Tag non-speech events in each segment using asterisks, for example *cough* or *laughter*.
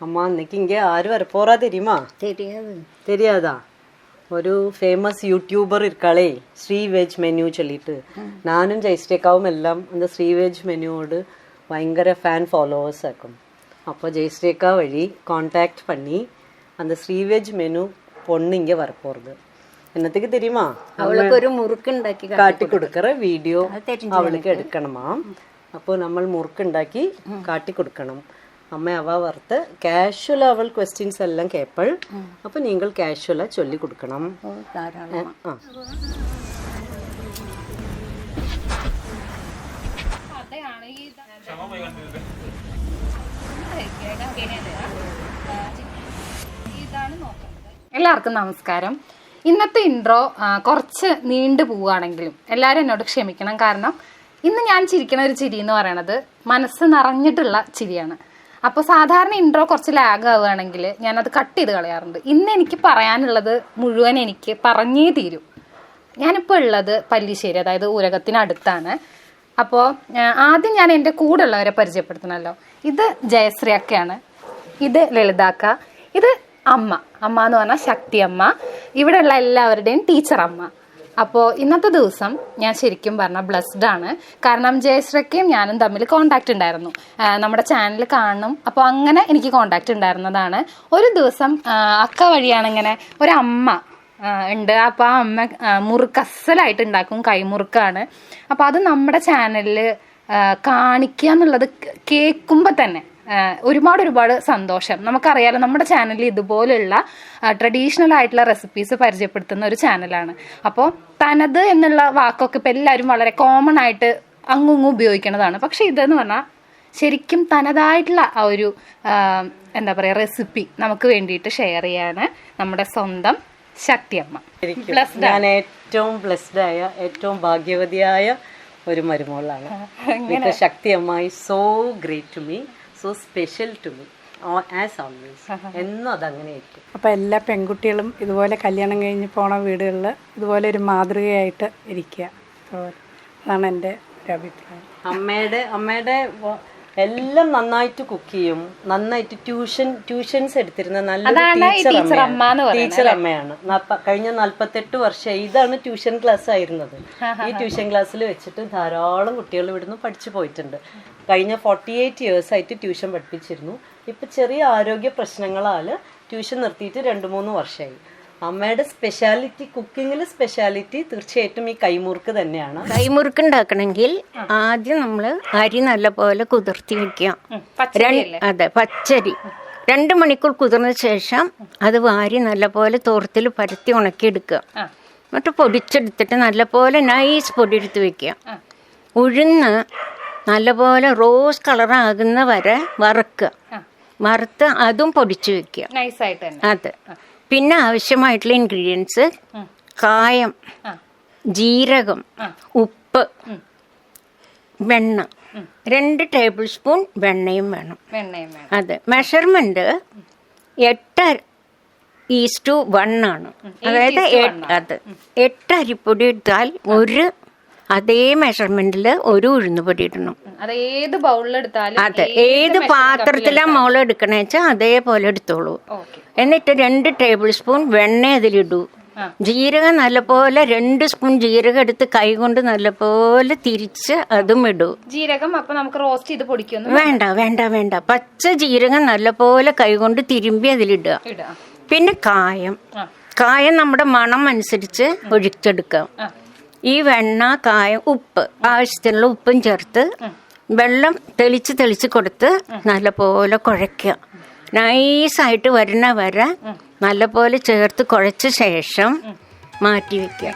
அம்மா இன்னைக்கு இங்கே ஆறு வர போறா தெரியுமா தெரியாது தெரியாதா ഒരു ഫേമസ് യൂട്യൂബർ ഇരിക്കാളേ ശ്രീ വെജ് മെനു ചൊല്ലിട്ട് ഞാനും ജയശ്രീക്കാവും എല്ലാം എന്താ ശ്രീ വെജ് മെനുവോട് ഭയങ്കര ഫാൻ ഫോളോവേഴ്സ് ആക്കും അപ്പോൾ ജയശ്രീക്ക വഴി காண்டாக்ட் பண்ணி அந்த ஸ்ரீவெஜ் மெனு பொண்ணு இங்கே வரப்போகிறது என்னத்துக்கு தெரியுமா அவளுக்கு ஒரு முறுக்கு ഉണ്ടാക്കി കാട്ടി കൊടുക്കற വീഡിയോ അവൾക്ക് എടുക്കണമാം അപ്പോൾ നമ്മൾ മുറുക്കുണ്ടാക്കി കാട്ടി കൊടുക്കണം അമ്മ അവ വറുത്ത് കാഷ്വൽ അവൾ ക്വസ്റ്റ്യൻസ് എല്ലാം കേപ്പൾ അപ്പോൾ നിങ്ങൾ കാഷ്വല ചൊല്ലി കൊടുക്കണം. ആ. എല്ലാവർക്കും നമസ്കാരം. ഇന്നത്തെ ഇൻട്രോ കുറച്ച് നീണ്ടു പോവുകയാണെങ്കിലും എല്ലാവരും എന്നോട് ക്ഷമിക്കണം. കാരണം ഇന്ന് ഞാൻ ചിരിക്കണ ഒരു ചിരി എന്ന് പറയണത് മനസ്സ് നിറഞ്ഞിട്ടുള്ള ചിരിയാണ്. അപ്പോൾ സാധാരണ ഇൻട്രോ കുറച്ച് ലാഗ് ആവുകയാണെങ്കിൽ ഞാനത് കട്ട് ചെയ്ത് കളയാറുണ്ട്. ഇന്ന് എനിക്ക് പറയാനുള്ളത് മുഴുവൻ എനിക്ക് പറഞ്ഞേ തീരും. ഞാനിപ്പോൾ ഉള്ളത് പല്ലിശ്ശേരി അതായത് ഊരകത്തിനടുത്താണ് അപ്പോൾ ആദ്യം ഞാൻ എന്റെ കൂടെ ഉള്ളവരെ പരിചയപ്പെടുത്തണമല്ലോ. ഇത് ജയശ്രീ അക്കയാണ് ഇത് ലളിതാക്ക. ഇത് അമ്മ. അമ്മ എന്ന് പറഞ്ഞാൽ ശക്തി അമ്മ. ഇവിടെയുള്ള എല്ലാവരുടെയും ടീച്ചർ അമ്മ. അപ്പോൾ ഇന്നത്തെ ദിവസം ഞാൻ ശരിക്കും പറഞ്ഞാൽ ബ്ലസ്ഡ് ആണ്. കാരണം ജയശ്രക്കയും ഞാനും തമ്മിൽ കോണ്ടാക്ട് ഉണ്ടായിരുന്നു. നമ്മുടെ ചാനൽ കാണണം അപ്പോൾ അങ്ങനെ എനിക്ക് കോണ്ടാക്ട് ഉണ്ടായിരുന്നതാണ്. ഒരു ദിവസം അക്ക വഴിയാണ് ഇങ്ങനെ ഒരമ്മ ആ, ഉണ്ട്. അപ്പോൾ ആ അമ്മ മുറുക്കസലായിട്ട് ഉണ്ടാക്കും കൈമുറുക്കാണ്. അപ്പോൾ അത് നമ്മുടെ ചാനലിൽ കാണിക്കുക എന്നുള്ളത് കേൾക്കുമ്പോൾ തന്നെ ഒരുപാട് ഒരുപാട് സന്തോഷം. നമുക്കറിയാലോ നമ്മുടെ ചാനലിൽ ഇതുപോലുള്ള ട്രഡീഷണൽ ആയിട്ടുള്ള റെസിപ്പീസ് പരിചയപ്പെടുത്തുന്ന ഒരു ചാനലാണ് അപ്പോൾ തനത് എന്നുള്ള വാക്കൊക്കെ ഇപ്പം എല്ലാവരും വളരെ കോമൺ ആയിട്ട് അങ്ങും ഉപയോഗിക്കുന്നതാണ്. പക്ഷെ ഇതെന്ന് പറഞ്ഞാൽ ശരിക്കും തനതായിട്ടുള്ള ആ ഒരു എന്താ പറയുക റെസിപ്പി നമുക്ക് വേണ്ടിയിട്ട് ഷെയർ ചെയ്യാണ് നമ്മുടെ സ്വന്തം ശക്തിയമ്മ. ഞാൻ ഏറ്റവും ബ്ലെസ്ഡ് ആയ ഏറ്റവും ഭാഗ്യവതിയായ ഒരു മരുമോളാണ് ശക്തിയമ്മ so great to me so special to me as always എന്നും അതങ്ങനെയായിരിക്കും അപ്പോൾ എല്ലാ പെൺകുട്ടികളും ഇതുപോലെ കല്യാണം കഴിഞ്ഞ് പോണ വീടുകളിൽ ഇതുപോലെ ഒരു മാതൃകയായിട്ട് ഇരിക്കുക. അതാണ് എന്റെ ഒരു അഭിപ്രായം. അമ്മയുടെ അമ്മയുടെ എല്ലാം നന്നായിട്ട് കുക്ക് ചെയ്യും. നന്നായിട്ട് ട്യൂഷൻ ട്യൂഷൻസ് എടുത്തിരുന്ന നല്ല ടീച്ചർ അമ്മയാണ്. ടീച്ചർ അമ്മയാണ്. കഴിഞ്ഞ നാല്പത്തെട്ട് വർഷം ഇതാണ് ട്യൂഷൻ ക്ലാസ് ആയിരുന്നത്. ഈ ട്യൂഷൻ ക്ലാസ്സിൽ വെച്ചിട്ട് ധാരാളം കുട്ടികൾ ഇവിടുന്ന് പഠിച്ചു പോയിട്ടുണ്ട്. കഴിഞ്ഞ ഫോർട്ടി എയ്റ്റ് ഇയേഴ്സ് ആയിട്ട് ട്യൂഷൻ പഠിപ്പിച്ചിരുന്നു. ഇപ്പൊ ചെറിയ ആരോഗ്യ പ്രശ്നങ്ങളാൽ ട്യൂഷൻ നിർത്തിയിട്ട് രണ്ട് മൂന്ന് വർഷമായി അമ്മയുടെ സ്പെഷ്യാലിറ്റി കുക്കിങ്ങിൽ സ്പെഷ്യാലിറ്റി തീർച്ചയായിട്ടും ഈ കൈമുറുക്ക് തന്നെയാണ്. കൈമുറുക്ക് ഉണ്ടാക്കണമെങ്കിൽ ആദ്യം നമ്മൾ അരി നല്ലപോലെ കുതിർത്തി വെക്കുക. രണ്ട് അതെ പച്ചരി. രണ്ട് മണിക്കൂർ കുതിർന്ന ശേഷം അത് വാരി നല്ലപോലെ തോർത്തിൽ പരത്തി ഉണക്കിയെടുക്കുക. എന്നിട്ട് പൊടിച്ചെടുത്തിട്ട് നല്ലപോലെ നൈസ് പൊടി എടുത്ത് വെക്കുക ഉഴുന്ന് നല്ലപോലെ റോസ് കളറാകുന്ന വരെ വറുക്കുക. വറുത്ത് അതും പൊടിച്ചു വെക്കുക. നൈസായിട്ട് അതെ. പിന്നെ ആവശ്യമായിട്ടുള്ള ഇൻഗ്രീഡിയൻസ് കായം ജീരകം ഉപ്പ് വെണ്ണ. രണ്ട് ടേബിൾ സ്പൂൺ വെണ്ണയും വേണം. വെണ്ണയും വേണം. അതെ. മെഷർമെന്റ് എട്ട് ഈസ്റ്റു വൺ ആണ്. അതായത് അത് അതെ. എട്ട് അരിപ്പൊടി ഇട്ടാൽ ഒരു അതേ മെഷർമെന്റിൽ ഒരു ഉഴുന്നുപൊടി ഇടണം അത് ഏത് ബൗളിലെടുത്താലും അതെ ഏത് പാത്രത്തിലാ മോൾ എടുക്കണേ വെച്ചാൽ അതേപോലെ എടുത്തോളൂ. എന്നിട്ട് രണ്ട് ടേബിൾ സ്പൂൺ വെണ്ണ അതിലിടൂ. ജീരകം നല്ലപോലെ രണ്ട് സ്പൂൺ ജീരകം എടുത്ത് കൈകൊണ്ട് നല്ലപോലെ തിരിച്ച് അതും ഇടൂ. ജീരകം അപ്പൊ നമുക്ക് റോസ്റ്റ് ചെയ്ത് പൊടിക്കുന്നു വേണ്ട. വേണ്ട വേണ്ട പച്ച ജീരകം നല്ലപോലെ കൈകൊണ്ട് തിരുമ്പി അതിലിടുക. പിന്നെ കായം. കായം നമ്മുടെ മണം അനുസരിച്ച് ഒഴിച്ചെടുക്കാം. ഈ വെണ്ണ കായം ഉപ്പ് ആവശ്യത്തിനുള്ള ഉപ്പും ചേർത്ത് വെള്ളം തെളിച്ച് തെളിച്ച് കൊടുത്ത് നല്ലപോലെ കുഴയ്ക്കുക. നൈസായിട്ട് വരുന്ന വരെ നല്ലപോലെ ചേർത്ത് കുഴച്ച ശേഷം മാറ്റി വെക്കുക.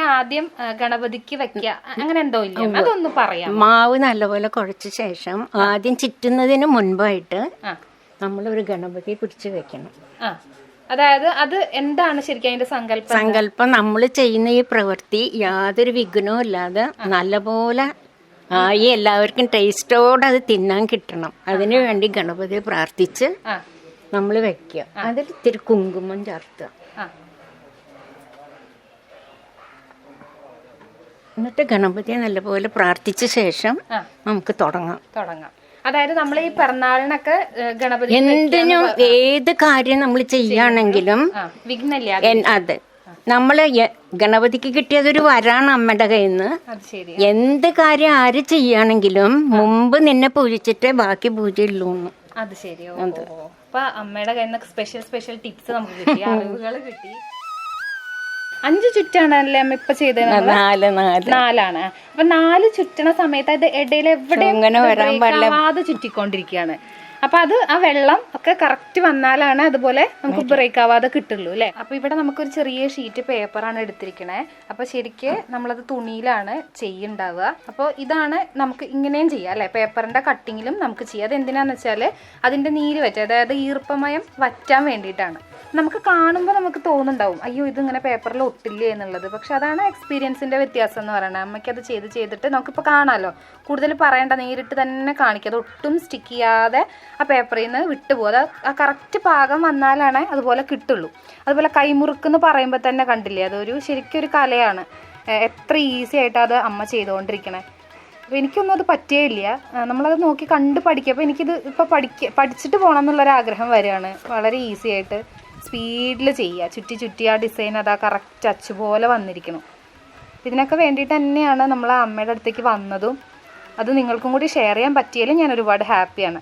ഇതിങ്ങനെ ആദ്യം ഗണപതിക്ക് വെക്ക. അങ്ങനെ എന്തോ ഇല്ല? അതൊന്ന് പറയാം മാവ് നല്ലപോലെ കുഴച്ച ശേഷം ആദ്യം ചിറ്റുന്നതിന് മുൻപായിട്ട് നമ്മൾ നമ്മളൊരു ഗണപതി പിടിച്ച് വെക്കണം. അതായത് അത് എന്താണ് ശരിക്കും അതിന്റെ സങ്കല്പം? സങ്കല്പം നമ്മൾ ചെയ്യുന്ന ഈ പ്രവൃത്തി യാതൊരു വിഘ്നവും ഇല്ലാതെ നല്ലപോലെ ആയി എല്ലാവർക്കും ടേസ്റ്റോടെ അത് തിന്നാൻ കിട്ടണം. അതിനു വേണ്ടി ഗണപതിയെ പ്രാർത്ഥിച്ച് നമ്മൾ വെക്കുക അതിൽ ഇത്തിരി കുങ്കുമം ചേർത്തുക എന്നിട്ട് ഗണപതിയെ നല്ലപോലെ പ്രാർത്ഥിച്ച ശേഷം നമുക്ക് തുടങ്ങാം. തുടങ്ങാം. അതായത് നമ്മൾ ഈ പിറന്നാളിനൊക്കെ ഗണപതി എന്തിനും ഏത് കാര്യം നമ്മൾ ചെയ്യുകയാണെങ്കിലും വിഘ്നല്ല അതെ? നമ്മൾ ഗണപതിക്ക് കിട്ടിയതൊരു വരാണ് അമ്മയുടെ കയ്യിൽ നിന്ന് എന്ത് കാര്യം ആര് ചെയ്യുകയാണെങ്കിലും മുമ്പ് നിന്നെ പൂജിച്ചിട്ടേ ബാക്കി പൂജയുള്ളൂ. അത് ശരി. അപ്പൊ അമ്മയുടെ കയ്യിൽ നിന്ന് സ്പെഷ്യൽ സ്പെഷ്യൽ ടിപ്സ് നമുക്ക് കിട്ടി *laughs* അറിവുകൾ കിട്ടി. അഞ്ച് ചുറ്റാണല്ലേ അമ്മ ഇപ്പൊ ചെയ്തത് നാല് നാല്. നാലാണ്. അപ്പൊ നാല് ചുറ്റണ സമയത്ത് അത് ഇടയിൽ ആവാതെ ചുറ്റിക്കൊണ്ടിരിക്കുകയാണ് അപ്പൊ അത് ആ വെള്ളം ഒക്കെ കറക്റ്റ് വന്നാലാണ് അതുപോലെ നമുക്ക് ബ്രേക്ക് ആവാതെ കിട്ടുള്ളൂ അല്ലെ? അപ്പൊ ഇവിടെ നമുക്കൊരു ചെറിയ ഷീറ്റ് പേപ്പറാണ് എടുത്തിരിക്കണേ. അപ്പൊ ശരിക്ക് നമ്മളത് തുണിയിലാണ് ചെയ്യുണ്ടാവുക. അപ്പോൾ ഇതാണ് നമുക്ക് ഇങ്ങനെയും ചെയ്യാം അല്ലെ? പേപ്പറിന്റെ കട്ടിങ്ങിലും നമുക്ക് ചെയ്യാം. അത് എന്തിനാന്ന് വെച്ചാൽ അതിന്റെ നീര് വറ്റ അതായത് ഈർപ്പമയം വറ്റാൻ വേണ്ടിയിട്ടാണ്. നമുക്ക് കാണുമ്പോൾ നമുക്ക് തോന്നുന്നുണ്ടാവും അയ്യോ ഇതിങ്ങനെ പേപ്പറിൽ ഒട്ടില്ലേ എന്നുള്ളത്. പക്ഷെ അതാണ് എക്സ്പീരിയൻസിന്റെ വ്യത്യാസം എന്ന് പറയുന്നത്. അമ്മയ്ക്കത് ചെയ്ത് ചെയ്തിട്ട് നമുക്കിപ്പോൾ കാണാമല്ലോ കൂടുതൽ പറയണ്ട നേരിട്ട് തന്നെ കാണിക്കുക. അത് ഒട്ടും സ്റ്റിക്ക് ചെയ്യാതെ ആ പേപ്പറിൽ നിന്ന് വിട്ടുപോകും. അത് ആ കറക്റ്റ് പാകം വന്നാലാണ് അതുപോലെ കിട്ടുള്ളൂ. അതുപോലെ കൈമുറുക്കെന്ന് പറയുമ്പോൾ തന്നെ കണ്ടില്ലേ അതൊരു ശരിക്കും ഒരു കലയാണ് എത്ര ഈസി ആയിട്ട് അത് അമ്മ ചെയ്തുകൊണ്ടിരിക്കണേ അപ്പോൾ എനിക്കൊന്നും അത് പറ്റേ ഇല്ല ആ, നമ്മളത് നോക്കി കണ്ട് പഠിക്കുക. അപ്പോൾ എനിക്കിത് ഇപ്പോൾ പഠിക്ക പഠിച്ചിട്ട് പോകണം എന്നുള്ളൊരാഗ്രഹം വരികയാണ്. വളരെ ഈസി ആയിട്ട്. സ്പീഡിൽ ചെയ്യുക. ചുറ്റി ചുറ്റി ആ ഡിസൈൻ അതാ കറക്റ്റ് അച്ചു പോലെ വന്നിരിക്കണം. ഇതിനൊക്കെ വേണ്ടിയിട്ട് തന്നെയാണ് നമ്മൾ ആ അമ്മയുടെ അടുത്തേക്ക് വന്നതും അത് നിങ്ങൾക്കും കൂടി ഷെയർ ചെയ്യാൻ പറ്റിയാലും ഞാൻ ഒരുപാട് ഹാപ്പിയാണ്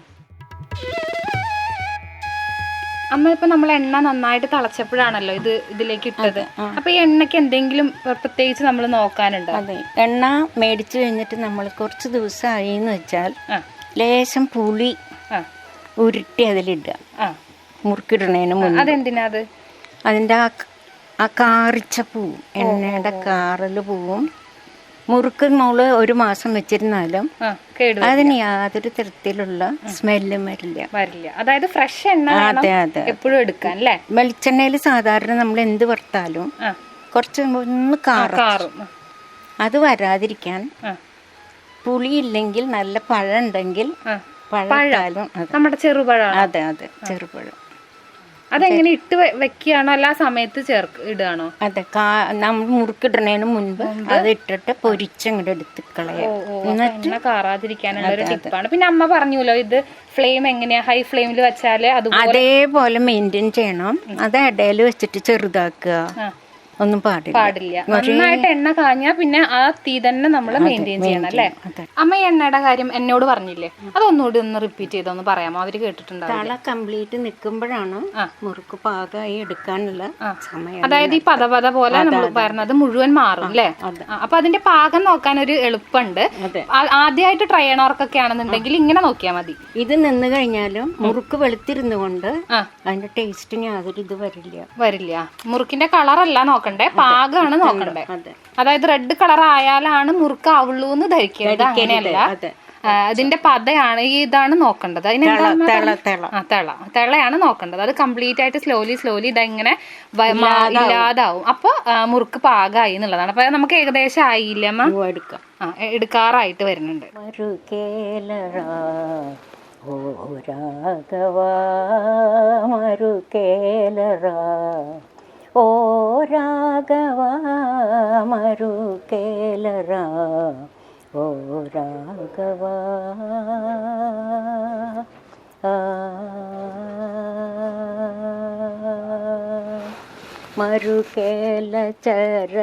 അമ്മ ഇപ്പൊ നമ്മൾ എണ്ണ നന്നായിട്ട് തിളച്ചപ്പോഴാണല്ലോ ഇത് ഇതിലേക്ക് ഇട്ടത്. അപ്പൊ ഈ എണ്ണയ്ക്ക് എന്തെങ്കിലും പ്രത്യേകിച്ച് നമ്മൾ നോക്കാനുണ്ട്? അതെ എണ്ണ മേടിച്ചു കഴിഞ്ഞിട്ട് നമ്മൾ കുറച്ച് ദിവസമായി എന്ന് വെച്ചാൽ ലേശം പുളി ഉരുട്ടി അതിലിടുക. മുന്നേ അതെന്തിനാ അത്? അതിന്റെ ആ കാറിച്ച പൂവും എണ്ണയുടെ കാറൽ പൂവും. മുറുക്ക് മോൾ ഒരു മാസം വെച്ചിരുന്നാലും അതിന് യാതൊരു തരത്തിലുള്ള സ്മെല്ലും വരില്ല. വരില്ല. അതായത് ഫ്രഷ് എണ്ണ അതെ അതെ. എപ്പോഴും എടുക്കാൻ അല്ലേ? വെളിച്ചെണ്ണയിൽ സാധാരണ നമ്മൾ എന്ത് വറുത്താലും കുറച്ച് ഒന്ന് കാറും അത് വരാതിരിക്കാൻ പുളി പുളിയില്ലെങ്കിൽ നല്ല പഴം ഉണ്ടെങ്കിൽ പഴം നമ്മുടെ ചെറുപഴം അതെ അതെ. ചെറുപഴം. അതെങ്ങനെ ഇട്ട് വെക്കുകയാണോ? അല്ല ആ സമയത്ത് ചേർക്ക് ഇടുകയാണോ? അതെ കാ നമ്മൾ മുറുക്കിടുന്നതിന് മുൻപ് അത് ഇട്ടിട്ട് പൊരിച്ചങ്ങോട്ട് എടുത്ത് കളയാം കാറാതിരിക്കാനുള്ള ഒരു ടിപ്പാണ്. പിന്നെ അമ്മ പറഞ്ഞല്ലോ ഇത് ഫ്ലെയിം എങ്ങനെയാ? ഹൈ ഫ്ലെയിമിൽ വെച്ചാൽ അതുപോലെ അതേപോലെ മെയിന്റെയിൻ ചെയ്യണം. അത് ഇടയിൽ വെച്ചിട്ട് ചെറുതാക്കുക. ഒന്നും പാടില്ല. പാടില്ല. നന്നായിട്ട് എണ്ണ കാഞ്ഞാ പിന്നെ ആ തീ തന്നെ നമ്മൾ മെയിന്റെയിൻ ചെയ്യണം അല്ലേ. അമ്മ എണ്ണയുടെ കാര്യം എന്നോട് പറഞ്ഞില്ലേ? അതൊന്നുകൂടി ഒന്ന് റിപ്പീറ്റ് ചെയ്തൊന്ന് പറയാമോ? അവർ കേട്ടിട്ടുണ്ടാവും തള കംപ്ലീറ്റ് നിൽക്കുമ്പോഴാണ് മുറുക്ക് പാകമായി എടുക്കാനുള്ള സമയം. അതായത് ഈ പദപദ പോലെ നമ്മൾ പറഞ്ഞത് മുഴുവൻ മാറും അല്ലേ? അപ്പൊ അതിന്റെ പാകം നോക്കാൻ ഒരു എളുപ്പമുണ്ട്. ആ- ആദ്യമായിട്ട് ട്രൈ ചെയ്യണവർക്കൊക്കെ ആണെന്നുണ്ടെങ്കിൽ ഇങ്ങനെ നോക്കിയാൽ മതി. ഇത് നിന്ന് കഴിഞ്ഞാലും മുറുക്ക് വെളുത്തിരുന്നു കൊണ്ട് അതിന്റെ ടേസ്റ്റിന് യാതൊരു ഇത് വരില്ല. വരില്ല. മുറുക്കിന്റെ കളറല്ല നോക്കണ്ടേ? പാകമാണ് നോക്കണ്ടേ? അതെ. അതായത് റെഡ് കളർ ആയാലാണ് മുറുക്കാവുള്ളൂ എന്ന് ധരിക്കരുത്. അങ്ങനെയല്ല. അതെ. അതിന്റെ പതയാണ് ഈ ഇതാണ് നോക്കേണ്ടത്. അതിനെന്താ തെള തെള ആ തെള. നോക്കേണ്ടത്. അത് കംപ്ലീറ്റ് ആയിട്ട് സ്ലോലി സ്ലോലി ഇതെങ്ങനെ ഇല്ലാതാവും. അപ്പൊ മുറുക്ക് പാകമായി എന്നുള്ളതാണ്. അപ്പൊ നമുക്ക് ഏകദേശം ആയില്ല എടുക്കാം. ആ എടുക്കാറായിട്ട് വരുന്നുണ്ട്. ഓ രാഘവ ഓ രാഘവ മറുകേലറാ ഓ രാഘവ ആ മറുകേല ചര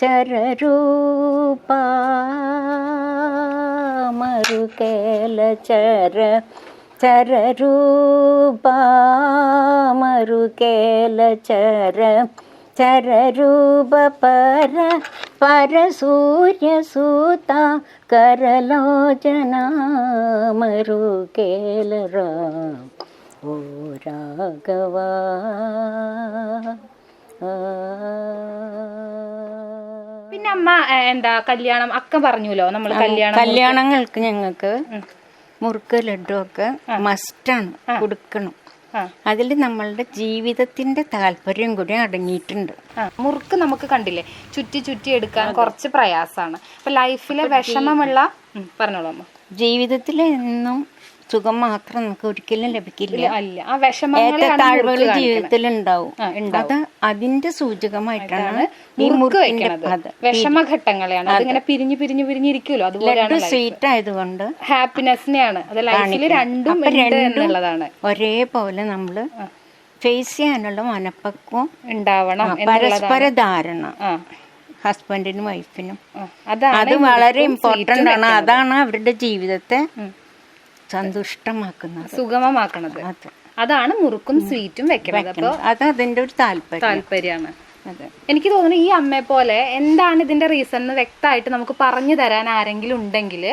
ചരരൂപ മറുകേല ചര ചരരൂപ മറുകേല ചര ചരരൂപ പര പരസൂര്യസൂത കരലോചന മരുകേല ഓ രാഘവ. പിന്നെ അമ്മ എന്താ കല്യാണം? അക്ക പറഞ്ഞല്ലോ നമ്മൾ കല്യാണം കല്യാണങ്ങൾക്ക് ഞങ്ങൾക്ക് മുറുക്ക് ലഡു ഒക്കെ മസ്റ്റാണ് കൊടുക്കണം. അതിൽ നമ്മളുടെ ജീവിതത്തിന്റെ താല്പര്യം കൂടി അടങ്ങിയിട്ടുണ്ട്. മുറുക്ക് നമുക്ക് കണ്ടില്ലേ? ചുറ്റി ചുറ്റി എടുക്കാൻ കുറച്ച് പ്രയാസമാണ്. അപ്പൊ ലൈഫിലെ വിഷമമുള്ള പറഞ്ഞോളൂ ജീവിതത്തിലെന്നും ജീവിതത്തിൽ എന്നും സുഖം മാത്രം നമുക്ക് ഒരിക്കലും ലഭിക്കില്ല. അല്ല ആ. ജീവിതത്തിൽ ഉണ്ടാവും. അത് അതിന്റെ സൂചകമായിട്ടാണ് ഈ മുറുക്ക് വിഷമഘട്ടങ്ങളെയാണ്. അതിങ്ങനെ പിരിഞ്ഞു പിരിഞ്ഞു പിരിഞ്ഞിരിക്കുമല്ലോ അതുപോലെയാണ് ലഡു സ്വീറ്റ് ആയതുകൊണ്ട് ഹാപ്പിനെസ്സിനെയാണ് അത് ലൈഫിൽ രണ്ടും എന്നുള്ളതാണ്. ഒരേപോലെ നമ്മൾ ഫേസ് ചെയ്യാനുള്ള മനപ്പക്വം ഉണ്ടാവണം പരസ്പര ധാരണ. ഹസ്ബൻഡിനും വൈഫിനും അത് വളരെ ഇമ്പോർട്ടന്റ് ആണ്. അതാണ് അവരുടെ ജീവിതത്തെ സന്തുഷ്ടമാക്കുന്നത്. സുഗമമാക്കണത്. അതാണ് മുറുക്കും സ്വീറ്റും വെക്കണത്. അപ്പോൾ അത് അതിന്റെ ഒരു താല്പര്യം. താല്പര്യമാണ്. എനിക്ക് തോന്നുന്നു ഈ അമ്മയെ പോലെ എന്താണ് ഇതിന്റെ റീസൺ എന്ന് വ്യക്തമായിട്ട് നമുക്ക് പറഞ്ഞു തരാൻ ആരെങ്കിലും ഉണ്ടെങ്കിൽ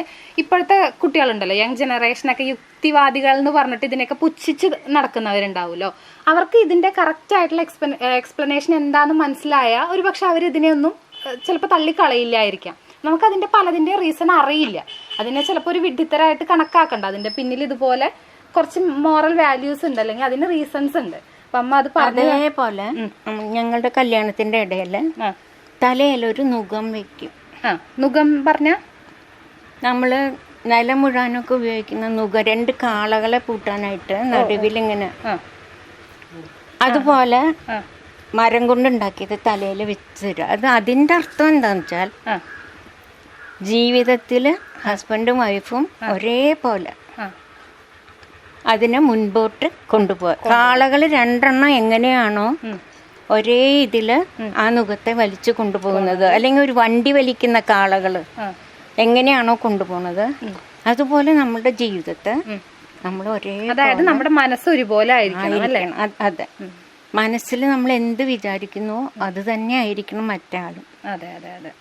ഇപ്പോഴത്തെ കുട്ടികളുണ്ടല്ലോ യങ് ജനറേഷനൊക്കെ യുക്തിവാദികൾ എന്ന് പറഞ്ഞിട്ട് ഇതിനൊക്കെ പുച്ഛിച്ച് നടക്കുന്നവരുണ്ടാവുമല്ലോ. അവർക്ക് ഇതിന്റെ കറക്റ്റ് ആയിട്ടുള്ള എക്സ്പ്ലനേഷൻ എന്താണെന്ന് മനസ്സിലായ ഒരുപക്ഷെ അവർ ഇതിനെ ഒന്നും ചിലപ്പോൾ തള്ളിക്കളയില്ലായിരിക്കാം. നമുക്ക് പലതിന്റെ പലതിന്റെ റീസൺ അറിയില്ല. അതിനെ ചിലപ്പോൾ ഒരു വിഡ്ഢിത്തരായിട്ട് കണക്കാക്കണ്ട. അതിന്റെ പിന്നിൽ ഇതുപോലെ കുറച്ച് മോറൽ വാല്യൂസ് ഉണ്ട്. അല്ലെങ്കിൽ അതിന് റീസൺസ് ഉണ്ട്. അപ്പം അമ്മ അത് അതേപോലെ ഞങ്ങളുടെ കല്യാണത്തിന്റെ ഇടയിൽ തലയിൽ തലയിലൊരു നുഖം വെക്കും. ആ നുഖം പറഞ്ഞ? നമ്മൾ നിലം മുഴാനൊക്കെ ഉപയോഗിക്കുന്ന നുക രണ്ട് കാളകളെ പൂട്ടാനായിട്ട് നടുവിലിങ്ങനെ അതുപോലെ മരം കൊണ്ടുണ്ടാക്കിയത് തലയിൽ വെച്ച് തരും അത് അതിന്റെ അർത്ഥം എന്താണെന്ന് വെച്ചാൽ ആ ജീവിതത്തിൽ ഹസ്ബൻഡും വൈഫും ഒരേപോലെ. അതിനെ മുൻപോട്ട് കൊണ്ടുപോകാം കാളകൾ രണ്ടെണ്ണം എങ്ങനെയാണോ ഒരേ ഇതിൽ ആ നുഖത്തെ വലിച്ചു കൊണ്ടുപോകുന്നത്. അല്ലെങ്കിൽ ഒരു വണ്ടി വലിക്കുന്ന കാളകൾ എങ്ങനെയാണോ കൊണ്ടുപോകുന്നത് അതുപോലെ നമ്മുടെ ജീവിതത്തെ നമ്മൾ ഒരേ അതായത് നമ്മുടെ മനസ്സ് ഒരുപോലെ ആയിരിക്കണം അതെ മനസ്സിൽ നമ്മൾ എന്ത് വിചാരിക്കുന്നു അത് തന്നെ ആയിരിക്കണം മറ്റാളും. അതെ അതെ അതെ.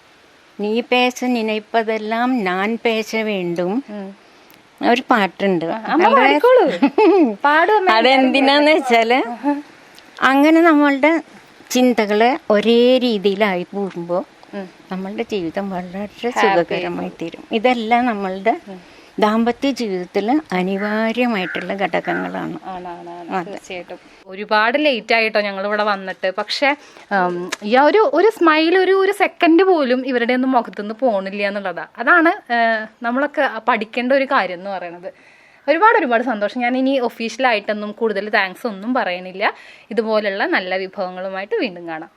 നീ പേശ നിനയിപ്പതെല്ലാം ഞാൻ പേശ വേണ്ടും ഒരു പാട്ടുണ്ട്. *laughs* പാടും അതെന്തിനാന്ന് വെച്ചാൽ അങ്ങനെ നമ്മളുടെ ചിന്തകൾ ഒരേ രീതിയിലായി പോകുമ്പോൾ നമ്മളുടെ ജീവിതം വളരെ സുഖകരമായി തീരും. ഇതെല്ലാം നമ്മളുടെ ദാമ്പത്യ ജീവിതത്തിൽ അനിവാര്യമായിട്ടുള്ള ഘടകങ്ങളാണ്. തീർച്ചയായിട്ടും. ഒരുപാട് ലേറ്റ് ആയിട്ടോ ഞങ്ങൾ ഇവിടെ വന്നിട്ട്. പക്ഷേ ഈ ഒരു ഒരു സ്മൈൽ ഒരു ഒരു സെക്കൻഡ് പോലും ഇവരുടെ ഒന്നും മുഖത്തുനിന്ന് പോണില്ല എന്നുള്ളതാ. അതാണ് നമ്മളൊക്കെ പഠിക്കേണ്ട ഒരു കാര്യം എന്ന് പറയുന്നത് ഒരുപാട് ഒരുപാട് സന്തോഷം. ഞാൻ ഇനി ഒഫീഷ്യലായിട്ടൊന്നും കൂടുതൽ താങ്ക്സ് ഒന്നും പറയണില്ല. ഇതുപോലുള്ള നല്ല വിഭവങ്ങളുമായിട്ട് വീണ്ടും കാണാം.